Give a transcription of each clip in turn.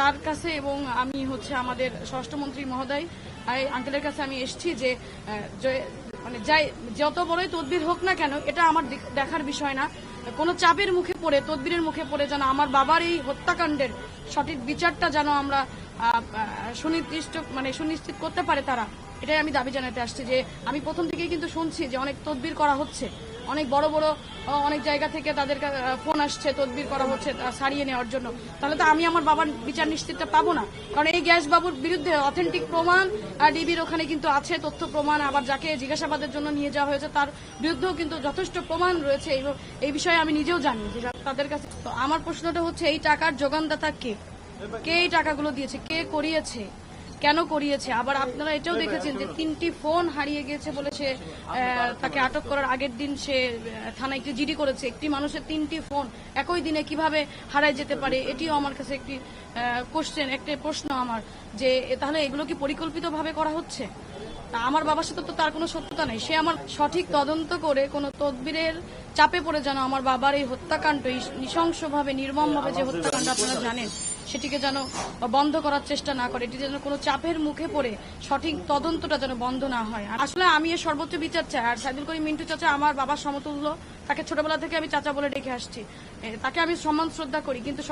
তার কাছে এবং আমি হচ্ছে আমাদের স্বরাষ্ট্রমন্ত্রী মহোদয় আঙ্কেলের কাছে আমি এসেছি যে মানে যাই, যত বড়ই তদবির হোক না কেন, এটা আমার দেখার বিষয় না। কোনো চাপের মুখে পড়ে, তদবিরের মুখে পড়ে যেন আমার বাবার এই হত্যাকাণ্ডের সঠিক বিচারটা যেন আমরা সুনির্দিষ্ট মানে সুনিশ্চিত করতে পারে তারা, এটাই আমি দাবি জানাতে আসছি যে, আমি প্রথম থেকেই কিন্তু শুনছি যে অনেক তদবির করা হচ্ছে। অনেক বড় বড় অনেক জায়গা থেকে তাদের ফোন আসছে, তদবির করা হচ্ছে সারিয়ে নেওয়ার জন্য। তাহলে তো আমি আমার বাবার বিচার নিশ্চিতটা পাবো না। কারণ এই গ্যাস বাবুর বিরুদ্ধে অথেন্টিক প্রমাণ ডিবির ওখানে কিন্তু আছে তথ্য প্রমাণ, আবার যাকে জিজ্ঞাসাবাদের জন্য নিয়ে যাওয়া হয়েছে তার বিরুদ্ধেও কিন্তু যথেষ্ট প্রমাণ রয়েছে, এই বিষয়ে আমি নিজেও জানি যে, তাদের কাছে তো আমার প্রশ্নটা হচ্ছে, এই টাকার যোগানদাতা কে? কে এই টাকাগুলো দিয়েছে? কে করিয়েছে? কেন করিয়েছে? আবার আপনারা এটাও দেখেছেন যে তিনটি ফোন হারিয়ে গিয়েছে বলে সে আহ, তাকে আটক করার আগের দিন সে থানায় একটি জিডি করেছে। একটি মানুষের তিনটি ফোন একই দিনে কীভাবে হারায় যেতে পারে এটিও আমার কাছে একটি কোশ্চেন একটি প্রশ্ন আমার যে তাহলে এগুলো কি পরিকল্পিতভাবে করা হচ্ছে? আমার বাবার সাথে তো তার কোনো শত্রুতা নেই। সে আমার সঠিক তদন্ত করে কোনো তদবিরের চাপে পড়ে যেন আমার বাবার এই হত্যাকাণ্ড এই নৃশংসভাবে নির্মমভাবে যে হত্যাকাণ্ড আপনারা জানেন সেটিকে যেন বন্ধ করার চেষ্টা না করে এটি যেন কোনো চাপের মুখে পড়ে সঠিক তদন্তটা যেন বন্ধ না হয়। আসলে আমি এর সর্বোচ্চ বিচার চাই। আর সাইদুল করিম মিন্টু চাচা আমার বাবার সমতুল্য তাকে ছোটবেলা থেকে আমি চাচা বলে ডেকে আসছি। তাকে আমি সম্মান শ্রদ্ধা করি। কিন্তু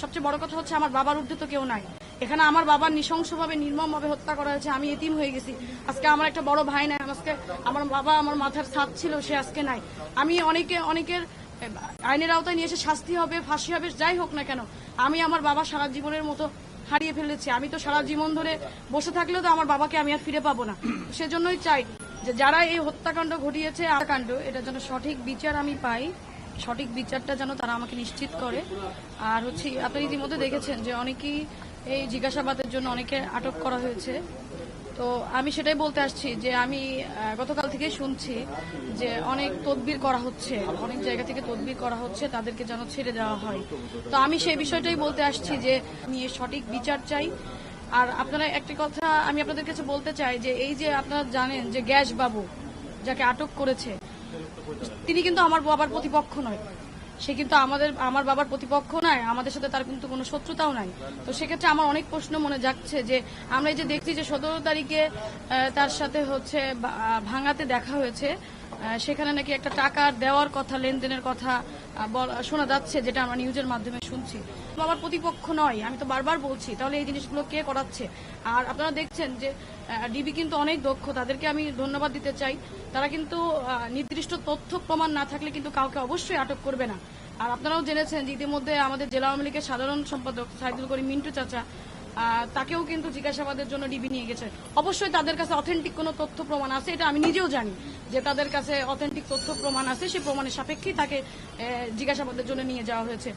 সবচেয়ে বড় কথা হচ্ছে আমার বাবার ঊর্ধ্বে তো কেউ নাই। এখানে আমার বাবার নৃশংসভাবে নির্মমভাবে হত্যা করা হয়েছে, আমি এতিম হয়ে গেছি। আজকে আমার একটা বড় ভাই নাই, আজকে আমার বাবা আমার মাথার ছাদ ছিল, সে আজকে নাই। আমি অনেকে, অনেকের আইনের আওতায় নিয়ে এসে শাস্তি হবে, ফাঁসি হবে, যাই হোক না কেন, আমি আমার বাবা সারা জীবনের মতো হারিয়ে ফেলেছি। আমি তো সারা জীবন ধরে বসে থাকলেও তো আমার বাবাকে আমি আর ফিরে পাবো না। সেজন্যই চাই যে যারা এই হত্যাকাণ্ড ঘটিয়েছে হত্যাকাণ্ড এটা যেন সঠিক বিচার আমি পাই, সঠিক বিচারটা যেন তারা আমাকে নিশ্চিত করে। আর হচ্ছে, আপনি ইতিমধ্যে দেখেছেন যে অনেকেই এই জিজ্ঞাসাবাদের জন্য অনেকে আটক করা হয়েছে। তো আমি সেটাই বলতে আসছি যে আমি গতকাল থেকে শুনছি যে অনেক তদবির করা হচ্ছে, অনেক জায়গা থেকে তদবির করা হচ্ছে, তাদেরকে যেন ছেড়ে দেওয়া হয়। তো আমি সেই বিষয়টাই বলতে আসছি যে নিয়ে সঠিক বিচার চাই। আর আপনারা একটি কথা আমি আপনাদের কাছে বলতে চাই যে এই যে আপনারা জানেন যে গ্যাস বাবু যাকে আটক করেছে, তিনি কিন্তু আমার বাবার প্রতিপক্ষ নয়। সে কিন্তু আমাদের, আমার বাবার প্রতিপক্ষ নাই, আমাদের সাথে তার কিন্তু কোনো শত্রুতাও নাই। তো সেক্ষেত্রে আমার অনেক প্রশ্ন মনে যাচ্ছে যে, আমরা এই যে দেখছি যে সতেরো তারিখে তার সাথে হচ্ছে ভাঙাতে দেখা হয়েছে সেখানে নাকি একটা টাকা দেওয়ার কথা, লেনদেনের কথা শোনা যাচ্ছে, যেটা আমরা নিউজের মাধ্যমে শুনছি। আমার প্রতিপক্ষ নয়, আমি তো বারবার বলছি, তাহলে এই জিনিসগুলো কে করাচ্ছে? আর আপনারা দেখছেন যে ডিবি কিন্তু অনেক দক্ষ, তাদেরকে আমি ধন্যবাদ দিতে চাই। তারা কিন্তু নির্দিষ্ট তথ্য প্রমাণ না থাকলে কিন্তু কাউকে অবশ্যই আটক করবে না। আর আপনারাও জেনেছেন যে ইতিমধ্যে আমাদের জেলা আওয়ামী লীগের সাধারণ সম্পাদক সাইদুল করিম মিন্টু চাচা তাকেও কিন্তু জিজ্ঞাসাবাদের জন্য ডিবি নিয়ে গেছে। অবশ্যই তাদের কাছে অথেন্টিক কোন তথ্য প্রমাণ আছে, এটা আমি নিজেও জানি যে তাদের কাছে অথেন্টিক তথ্য প্রমাণ আছে, সে প্রমাণের সাপেক্ষেই তাকে জিজ্ঞাসাবাদের জন্য নিয়ে যাওয়া হয়েছে।